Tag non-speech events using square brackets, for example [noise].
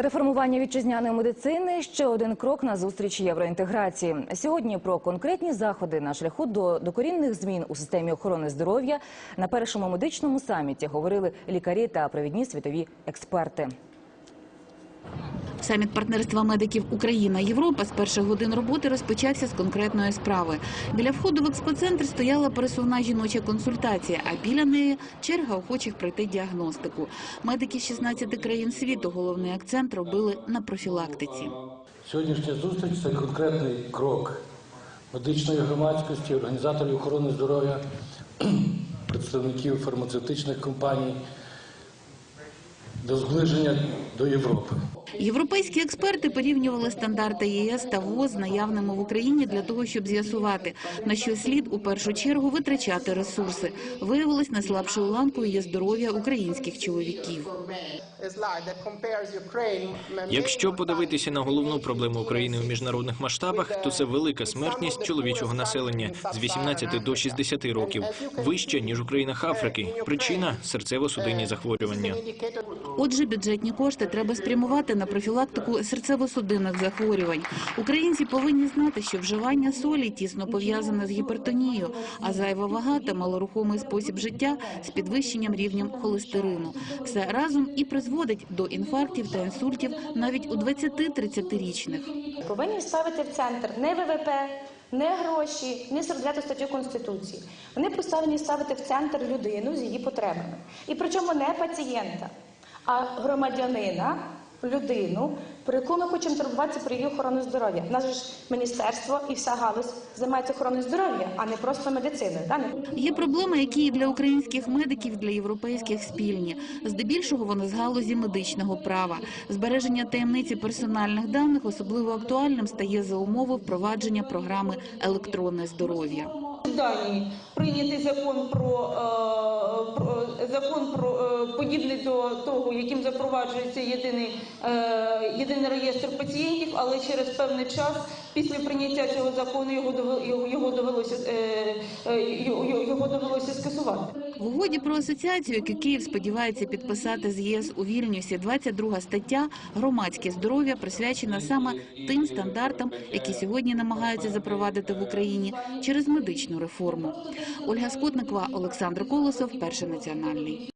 Реформування вітчизняної медицини ще один крок на зустріч євроінтеграції. Сьогодні про конкретні заходи на шляху до докорінних змін у системі охорони здоров'я на першому медичному саміті говорили лікарі та провідні світові експерти. Саміт партнерства медиків Україна Європа з перших годин роботи розпочався з конкретної справи. Біля входу в експоцентр стояла пересувна жіноча консультація, а біля неї черга охочих пройти діагностику. Медики з 16 країн світу головний акцент робили на профілактиці. Сьогоднішня зустріч це конкретний крок медичної громадськості, організаторів охорони здоров'я, [clears throat] представників фармацевтичних компаній до зближення до Європи. Європейські експерти порівнювали стандарти ЄС та ВОЗ наявними в Україні для того, щоб з'ясувати, на що слід у першу чергу витрачати ресурси. Виявилось, найслабшою ланкою є здоров'я українських чоловіків. Якщо подивитися на головну проблему України у міжнародних масштабах, то це велика смертність чоловічого населення з 18 до 60 років, вища ніж у країнах Африки. Причина серцево-судинні захворювання. Отже, бюджетні кошти треба спрямувати на профілактику серцево-судинних захворювань. Українці повинні знати, що вживання солі тісно пов'язане з гіпертонією, а зайва вага та малорухомий спосіб життя з підвищенням рівнем холестерину. Все разом і призводить до інфарктів та інсультів навіть у 20-30-річних. повинні ставити в центр не ВВП, не гроші, не 49 статтю Конституції. Вони поставлені ставити в центр людину з її потребами. І причому не пацієнта, а громадянина, людину, про яку ми хочемо турбуватися про її охорону здоров'я. У нас же ж міністерство і вся галузь займається охороною здоров'я, а не просто медициною. да? Не- Є проблеми, які і для українських медиків, для європейських спільні. Здебільшого вони з галузі медичного права. Збереження таємниці персональних даних особливо актуальним стає за умови впровадження програми електронне здоров'я. В Данії прийнятий закон про, е, про закон про е, подібний до того, яким запроваджується єдиний, е, єдиний реєстр пацієнтів, але через певний час після прийняття цього закону його його, довелося е, е, його довелося скасувати. В угоді про асоціацію, яку Київ сподівається підписати з ЄС у Вільнюсі, 22 стаття «Громадське здоров'я» присвячена саме тим стандартам, які сьогодні намагаються запровадити в Україні через медичну реформу. Ольга Скотникова, Олександр Колосов, Перший національний.